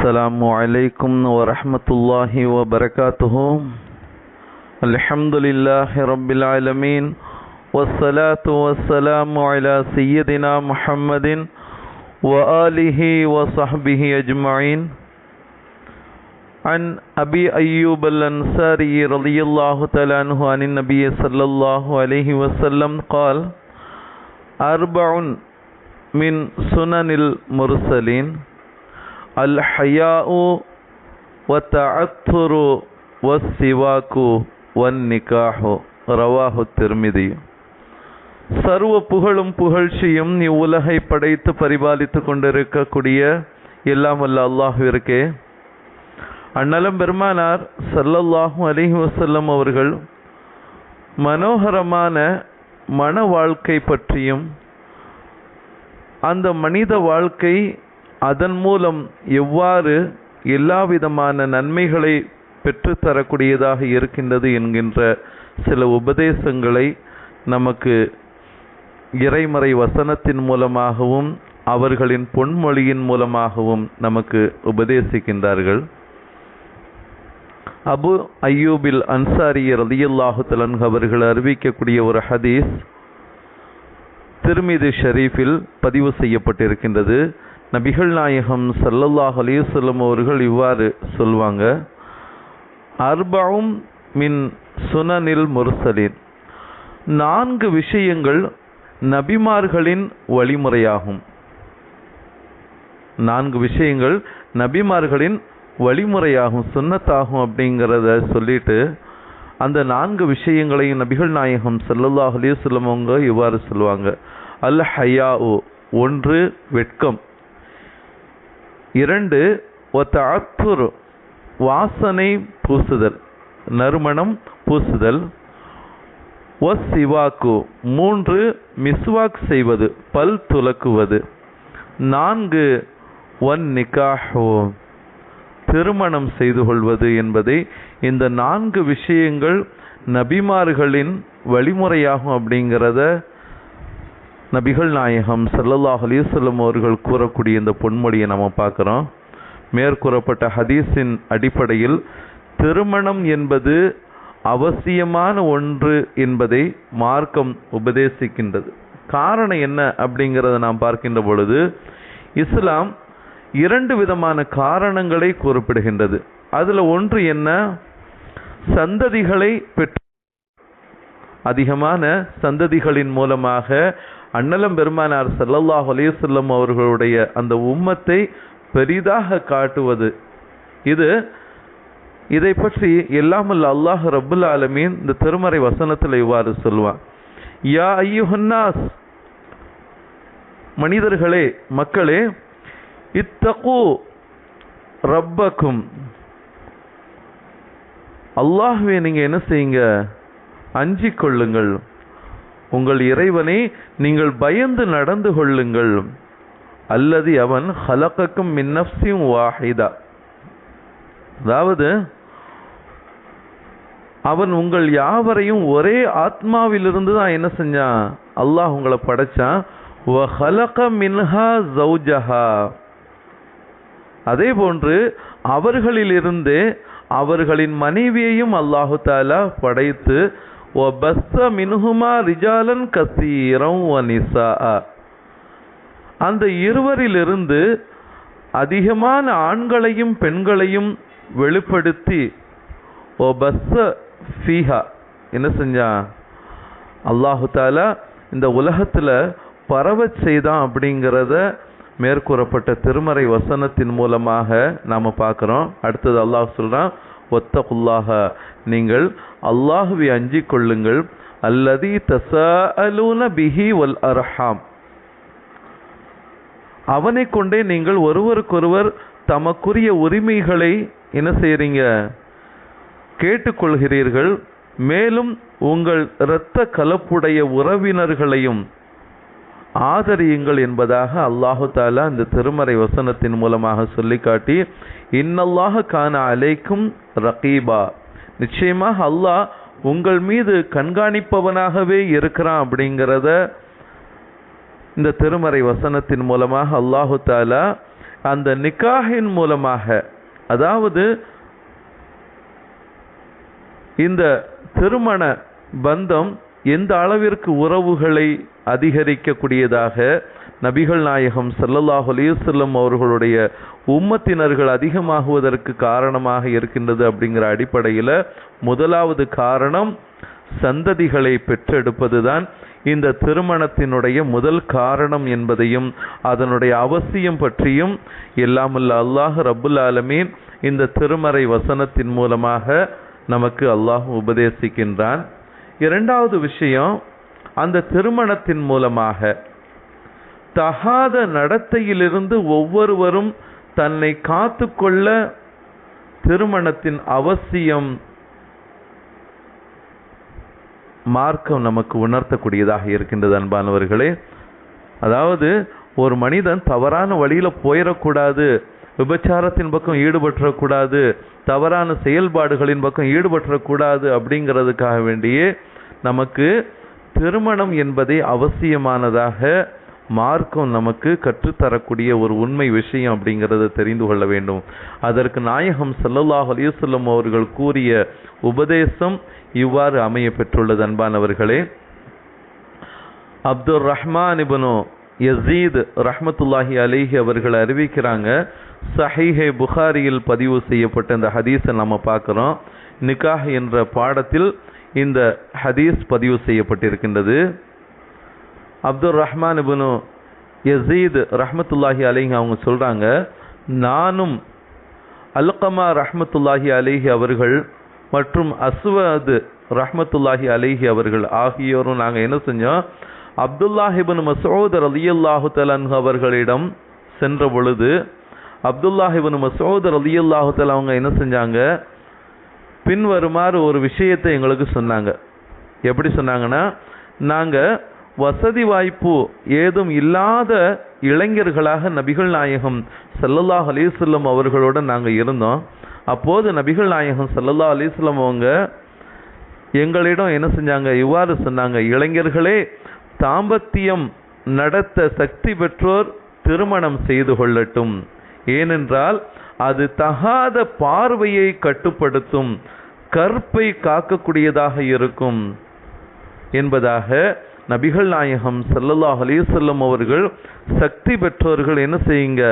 السلام عليكم ورحمة الله وبركاته. الحمد لله رب العالمين والصلاة والسلام على سيدنا محمد وآله وصحبه أجمعين. عن أبي أيوب الأنصاري رضي الله تعالى عنه عن النبي صلى الله عليه وسلم قال أربع من سنن المرسلين. அல் ஹயாஉ வத்தஅத்துரு வஸ்ஸிவாக்கு வன் நிகாஹோ ரவாஹு திருமிதி சர்வ புகழும் புகழ்ச்சியும் இவ்வுலகை படைத்து பரிபாலித்து கொண்டிருக்கக்கூடிய எல்லாம் அல்ல அல்லாஹுவிற்கே அண்ணலம் பெருமானார் சல்லல்லாஹும் அலிஹி வசல்லம் அவர்கள் மனோகரமான மன வாழ்க்கை பற்றியும் அந்த மனித வாழ்க்கை அதன் மூலம் எவ்வாறு எல்லா விதமான நன்மைகளை பெற்றுத்தரக்கூடியதாக இருக்கின்றது என்கின்ற சில உபதேசங்களை நமக்கு இறைமறை வசனத்தின் மூலமாகவும் அவர்களின் பொன்மொழியின் மூலமாகவும் நமக்கு உபதேசிக்கின்றார்கள். அபு ஐயூபில் அன்சாரி ரலியல்லாஹு தலன் அவர்கள் அறிவிக்கக்கூடிய ஒரு ஹதீஸ் திருமிது ஷரீஃபில் பதிவு செய்யப்பட்டிருக்கின்றது. நபிகள் நாயகம் சல்லல்லாஹ் அலிசல்லம் அவர்கள் இவ்வாறு சொல்வாங்க அர்பாவும் மின் சுனனில் முர்சலின். நான்கு விஷயங்கள் நபிமார்களின் வழிமுறையாகும். நான்கு விஷயங்கள் நபிமார்களின் வழிமுறையாகும் சுன்னத்தாகும் அப்படிங்கிறத சொல்லிட்டு அந்த நான்கு விஷயங்களையும் நபிகள் நாயகம் சல்லல்லாஹ் அலிவல்லம் அவங்க இவ்வாறு சொல்லுவாங்க அல் ஹயா ஒன்று வெட்கம். இரண்டு ஒத்த அத்துர் வாசனை பூசுதல் நறுமணம் பூசுதல். ஒஸ் சிவாக்கு மூன்று மிஸ்வாக் செய்வது பல் துலக்குவது. நான்கு ஒன் நிகாஹோ திருமணம் செய்து கொள்வது என்பதை இந்த நான்கு விஷயங்கள் நபிமார்களின் வழிமுறையாகும் அப்படிங்கிறத நபிகள் நாயகம் சல்லல்லாஹ் அலிசல்லம் அவர்கள் கூறக்கூடிய இந்த பொன்மொழியை நம்ம பார்க்குறோம். மேற்கூறப்பட்ட ஹதீஸின் அடிப்படையில் திருமணம் என்பது அவசியமான ஒன்று என்பதை மார்க்கம் உபதேசிக்கின்றது. காரணம் என்ன அப்படிங்கிறத நாம் பார்க்கின்ற பொழுது இஸ்லாம் இரண்டு விதமான காரணங்களை கூறப்படுகின்றது. அதில் ஒன்று என்ன? சந்ததிகளை பெற்று அதிகமான சந்ததிகளின் மூலமாக அண்ணலம் பெருமானார் சல்லல்லாஹ் அலையுசல்லம் அவர்களுடைய அந்த உம்மத்தை பெரிதாக காட்டுவது. இது இதை பற்றி எல்லாமல்ல அல்லாஹ் ரபுல் ஆலமீன் இந்த திருமறை வசனத்தில் இவ்வாறு சொல்லுவான் யா ஐயுஹன்னாஸ் மனிதர்களே மக்களே இத்தகு ரப்பக்கும். அல்லாஹுவே நீங்கள் என்ன செய்யுங்க? அஞ்சிக் கொள்ளுங்கள். உங்கள் இறைவனை நீங்கள் பயந்து நடந்து கொள்ளுங்கள். அல்லது அவன் ஹலக்கக்கும் மின்னப்சியும் வாஹிதா. அதாவது அவன் உங்கள் யாவரையும் ஒரே ஆத்மாவிலிருந்து தான் என்ன செஞ்சான்? அல்லாஹ் உங்களை படைச்சான். அதே போன்று அவர்களிலிருந்து அவர்களின் மனைவியையும் அல்லாஹு தாலா படைத்து மின்ஹுமா ரிஜாலன் கசீரம் அந்த இருவரிலிருந்து அதிகமான ஆண்களையும் பெண்களையும் வெளிப்படுத்தி ஓ ஃபீஹா என்ன செஞ்சான் அல்லாஹு தாலா இந்த உலகத்தில் பரவச் செய்தான் அப்படிங்கிறத மேற்கூறப்பட்ட திருமறை வசனத்தின் மூலமாக நாம் பார்க்குறோம். அடுத்தது அல்லாஹ் சொல்கிறான் ஒத்தகுல்லாக நீங்கள் அல்லாஹுவை அஞ்சிக் கொள்ளுங்கள் அல்லதி தசஅலூன பிஹி வல் அர்ஹாம். அவனை கொண்டே நீங்கள் ஒருவருக்கொருவர் தமக்குரிய உரிமைகளை என்ன செய்கிறீங்க கேட்டுக்கொள்கிறீர்கள். மேலும் உங்கள் இரத்த கலப்புடைய உறவினர்களையும் ஆதரியுங்கள் என்பதாக அல்லாஹு தாலா இந்த திருமறை வசனத்தின் மூலமாக சொல்லிக்காட்டி இன்னல்லாக காண அலைக்கும் ரகீபா. நிச்சயமாக அல்லாஹ் உங்கள் மீது கண்காணிப்பவனாகவே இருக்கிறான் அப்படிங்கிறத இந்த திருமறை வசனத்தின் மூலமாக அல்லாஹு தாலா அந்த நிக்காஹின் மூலமாக அதாவது இந்த திருமண பந்தம் எந்த அளவிற்கு உறவுகளை அதிகரிக்கக்கூடியதாக நபிகள் நாயகம் ஸல்லல்லாஹு அலையுசல்லம் அவர்களுடைய உம்மத்தினர்கள் அதிகமாகுவதற்கு காரணமாக இருக்கின்றது அப்படிங்கிற அடிப்படையில் முதலாவது காரணம் சந்ததிகளை பெற்றெடுப்பதுதான். இந்த திருமணத்தினுடைய முதல் காரணம் என்பதையும் அதனுடைய அவசியம் பற்றியும் எல்லாமல்ல அல்லாஹ் ரபுல் ஆலமீன் இந்த திருமறை வசனத்தின் மூலமாக நமக்கு அல்லாஹ் உபதேசிக்கின்றான். இரண்டாவது விஷயம் அந்த திருமணத்தின் மூலமாக. தகாத நடத்தையிலிருந்து ஒவ்வொருவரும் தன்னை காத்துக்கொள்ள திருமணத்தின் அவசியம் மார்க்கம் நமக்கு உணர்த்தக்கூடியதாக இருக்கின்றது அன்பானவர்களே. அதாவது ஒரு மனிதன் தவறான வழியில் போயிடக்கூடாது விபச்சாரத்தின் பக்கம் ஈடுபட்டுறக்கூடாது தவறான செயல்பாடுகளின் பக்கம் ஈடுபட்டுறக்கூடாது அப்படிங்கிறதுக்காக வேண்டியே நமக்கு திருமணம் என்பதை அவசியமானதாக மார்க்கம் நமக்கு கற்றுத்தரக்கூடிய ஒரு உண்மை விஷயம் அப்படிங்கிறத தெரிந்து கொள்ள வேண்டும். அதற்கு நாயகம் சல்லல்லாஹ் அலிசல்லம் அவர்கள் கூறிய உபதேசம் இவ்வாறு அமைய பெற்றுள்ளது. அன்பானவர்களே அப்துல் ரஹ்மான் இப்னு யசீத் ரஹமத்துல்லாஹி அலிஹி அவர்கள் அறிவிக்கிறாங்க சஹீஹே புகாரியில் பதிவு செய்யப்பட்ட இந்த ஹதீஸை நம்ம பார்க்குறோம். நிக்காஹ் என்ற பாடத்தில் இந்த ஹதீஸ் பதிவு செய்யப்பட்டிருக்கின்றது. அப்துல் ரஹ்மான் இபுனு யசீத் ரஹமத்துல்லாஹி அலிஹி அவங்க சொல்கிறாங்க நானும் அல்கமா ரஹமத்துல்லாஹி அலிஹி அவர்கள் மற்றும் அஸ்வது ரஹமத்துல்லாஹி அலிஹி அவர்கள் ஆகியோரும் நாங்கள் என்ன செஞ்சோம் அப்துல்லாஹிபின் மசூத் ரலியல்லாஹு தலன்ஹு அவர்களிடம் சென்ற பொழுது அப்துல்லாஹிபன் மசூத் அலி அல்லாஹுத்தல் அவங்க என்ன செஞ்சாங்க? பின்வருமாறு ஒரு விஷயத்தை எங்களுக்கு சொன்னாங்க. எப்படி சொன்னாங்கன்னா நாங்கள் வசதி வாய்ப்பு ஏதும் இல்லாத இளைஞர்களாக நபிகள் நாயகம் சல்லல்லாஹ் அலைஹி அவர்களோட நாங்கள் இருந்தோம். அப்போது நபிகள் நாயகம் சல்லல்லா அலிஸ்லம் அவங்க எங்களிடம் என்ன செஞ்சாங்க? இவ்வாறு சொன்னாங்க இளைஞர்களே தாம்பத்தியம் நடத்த சக்தி பெற்றோர் திருமணம் செய்து கொள்ளட்டும். ஏனென்றால் அது தகாத பார்வையை கட்டுப்படுத்தும் கற்பை காக்கக்கூடியதாக இருக்கும். என்பதாக நபிகள் நாயகம் சல்லல்லாஹ் அலிசல்லம் அவர்கள் சக்தி பெற்றோர்கள் என்ன செய்யுங்க?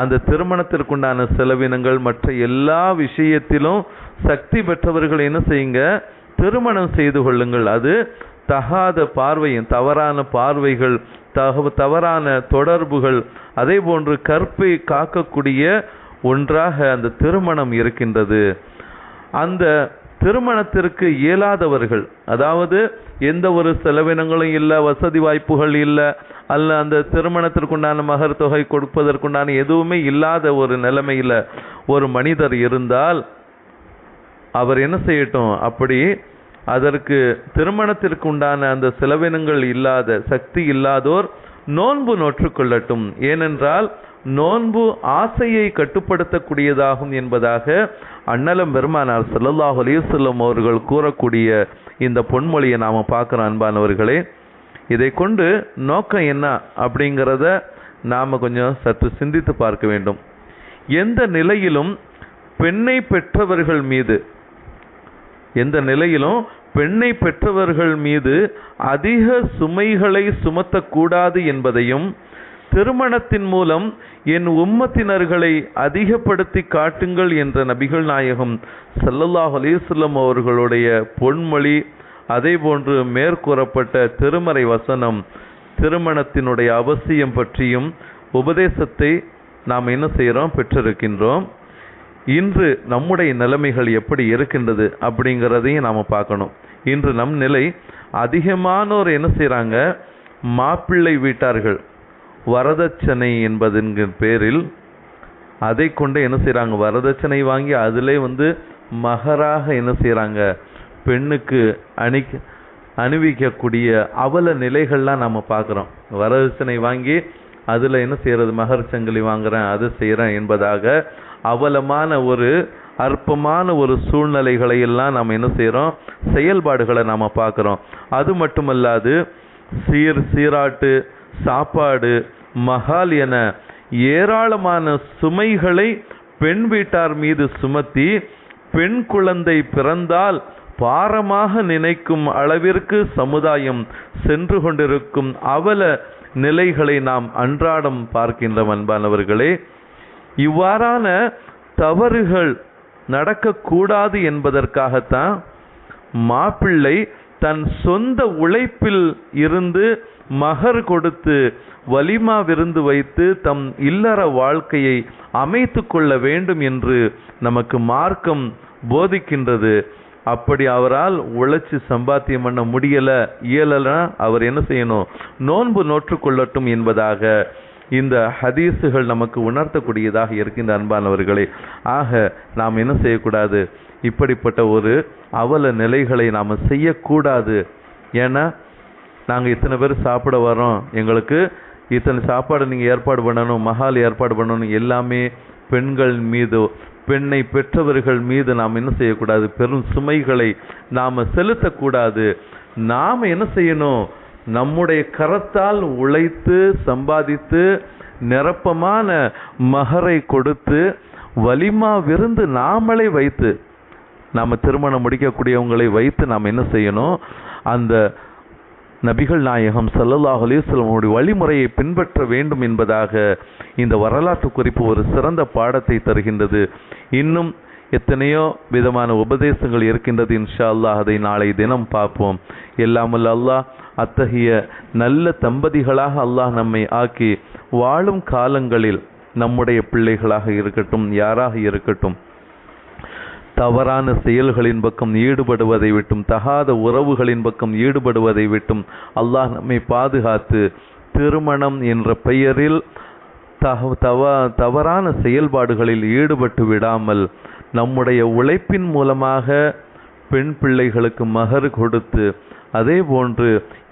அந்த திருமணத்திற்குண்டான செலவினங்கள் மற்ற எல்லா விஷயத்திலும் சக்தி பெற்றவர்கள் என்ன செய்யுங்க? திருமணம் செய்து கொள்ளுங்கள். அது தகாத பார்வையும் தவறான பார்வைகள் தக தவறான தொடர்புகள் அதே போன்று கற்பை காக்கக்கூடிய ஒன்றாக அந்த திருமணம் இருக்கின்றது. அந்த திருமணத்திற்கு இயலாதவர்கள் அதாவது எந்த ஒரு செலவினங்களும் இல்லை வசதி வாய்ப்புகள் இல்லை அல்ல அந்த திருமணத்திற்குண்டான மகர் தொகை கொடுப்பதற்குண்டான எதுவுமே இல்லாத ஒரு நிலைமையில் ஒரு மனிதர் இருந்தால் அவர் என்ன செய்யட்டும்? அப்படி அதற்கு திருமணத்திற்கு உண்டான அந்த செலவினங்கள் இல்லாத சக்தி இல்லாதோர் நோன்பு நோற்றுக்கொள்ளட்டும். ஏனென்றால் நோன்பு ஆசையை கட்டுப்படுத்தக்கூடியதாகும் என்பதாக அண்ணலம் பெருமானார் ஸல்லல்லாஹு அலைஹி அவர்கள் கூறக்கூடிய இந்த பொன்மொழியை நாம் பார்க்குறோம் அன்பானவர்களே. இதை கொண்டு நோக்கம் என்ன அப்படிங்கிறத நாம் கொஞ்சம் சற்று சிந்தித்து பார்க்க வேண்டும். எந்த நிலையிலும் பெண்ணை பெற்றவர்கள் மீது எந்த நிலையிலும் பெண்ணை பெற்றவர்கள் மீது அதிக சுமைகளை சுமத்தக்கூடாது என்பதையும் திருமணத்தின் மூலம் என் உம்மத்தினர்களை அதிகப்படுத்தி காட்டுங்கள் என்ற நபிகள் நாயகம் சல்லல்லாஹ் அலிஸ்லம் அவர்களுடைய பொன்மொழி அதே போன்று மேற்கூறப்பட்ட திருமறை வசனம் திருமணத்தினுடைய அவசியம் பற்றியும் உபதேசத்தை நாம் என்ன செய்கிறோம் பெற்றிருக்கின்றோம். இன்று நம்முடைய நிலைமைகள் எப்படி இருக்கின்றது அப்படிங்கிறதையும் நாம் பார்க்கணும். இன்று நம் நிலை அதிகமானோர் என்ன செய்கிறாங்க மாப்பிள்ளை வீட்டார்கள். வரதட்சணை என்பதன் பேரில் அதை கொண்டு என்ன செய்கிறாங்க வரதட்சணை வாங்கி அதிலே வந்து மகராக என்ன செய்கிறாங்க பெண்ணுக்கு அணி அணிவிக்கக்கூடிய அவல நிலைகள்லாம் நம்ம பார்க்குறோம். வரதட்சணை வாங்கி அதில் என்ன செய்கிறது மகர் சங்கிலி வாங்குறேன் அது செய்கிறேன் என்பதாக அவலமான ஒரு அற்பமான ஒரு சூழ்நிலைகளை எல்லாம் நாம் என்ன செய்கிறோம் செயல்பாடுகளை நாம் பார்க்குறோம். அது மட்டுமல்லாது சீர் சீராட்டு சாப்பாடு மகால் என ஏராளமான சுமைகளை பெண் வீட்டார் மீது சுமத்தி பெண் குழந்தை பிறந்தால் பாரமாக நினைக்கும் அளவிற்கு சமுதாயம் சென்று கொண்டிருக்கும் அவல நிலைகளை நாம் அன்றாடம் பார்க்கின்ற அன்பானவர்களே. இவ்வாறான தவறுகள் நடக்கக்கூடாது என்பதற்காகத்தான் மாப்பிள்ளை தன் சொந்த உழைப்பில் இருந்து மகர் கொடுத்து வலிமா விருந்து வைத்து தம் இல்லற வாழ்க்கையை அமைத்து கொள்ள வேண்டும் என்று நமக்கு மார்க்கம் போதிக்கின்றது. அப்படி அவரால் உழைச்சி சம்பாத்தியம் பண்ண முடியலை இயலலைன்னா அவர் என்ன செய்யணும்? நோன்பு நோற்றுக்கொள்ளட்டும் என்பதாக இந்த ஹதீஸுகள் நமக்கு உணர்த்தக்கூடியதாக இருக்கின்ற அன்பானவர்களே. ஆக நாம் என்ன செய்யக்கூடாது? இப்படிப்பட்ட ஒரு அவல நிலைகளை நாம் செய்யக்கூடாது. ஏன்னா நாங்கள் இத்தனை பேர் சாப்பிட வரோம் எங்களுக்கு இத்தனை சாப்பாடு நீங்கள் ஏற்பாடு பண்ணணும் மகால் ஏற்பாடு பண்ணணும் எல்லாமே பெண்கள் மீது பெண்ணை பெற்றவர்கள் மீது நாம் என்ன செய்யக்கூடாது? பெரும் சுமைகளை நாம் செலுத்தக்கூடாது. நாம் என்ன செய்யணும்? நம்முடைய கரத்தால் உழைத்து சம்பாதித்து நிரப்பமான மகரை கொடுத்து வலிமா விருந்து நாமளே வைத்து நாம் திருமணம் முடிக்கக்கூடியவங்களை வைத்து நாம் என்ன செய்யணும்? அந்த நபிகள் நாயகம் சல்லல்லாஹ் அலிஸ்லமுடைய வழிமுறையை பின்பற்ற வேண்டும் என்பதாக இந்த வரலாற்று குறிப்பு ஒரு சிறந்த பாடத்தை தருகின்றது. இன்னும் எத்தனையோ விதமான உபதேசங்கள் இருக்கின்றது இன்ஷா அல்லாஹ் அதை நாளை தினம் பார்ப்போம். எல்லாமல்ல அல்லாஹ் அத்தகைய நல்ல தம்பதிகளாக அல்லாஹ் நம்மை ஆக்கி வாழும் காலங்களில் நம்முடைய பிள்ளைகளாக இருக்கட்டும் யாராக இருக்கட்டும் தவறான செயல்களின் பக்கம் ஈடுபடுவதை விட்டும் தகாத உறவுகளின் பக்கம் ஈடுபடுவதை விட்டும் அல்லாஹ் நம்மை பாதுகாத்து திருமணம் என்ற பெயரில் தக தவ தவறான செயல்பாடுகளில் ஈடுபட்டு விடாமல் நம்முடைய உழைப்பின் மூலமாக பெண் பிள்ளைகளுக்கு மகர் கொடுத்து அதே போன்று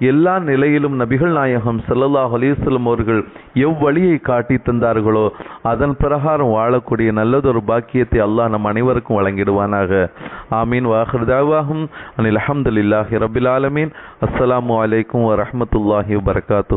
எல்லா நிலையிலும் நபிகள் நாயகம் ஸல்லல்லாஹு அலிஸ்லம் அவர்கள் எவ்வழியை காட்டி தந்தார்களோ அதன் பிரகாரம் வாழக்கூடிய நல்லதொரு பாக்கியத்தை அல்லாஹ் நம் அனைவருக்கும் வழங்கிடுவானாக. ஆமீன். வாஹர்தாவாகும் அனில் அஹமதுல்லாஹி ரபில் ஆலமீன். அஸ்ஸலாமு அலைக்கும் வரஹ்மத்துல்லாஹி வபரகாத்துஹு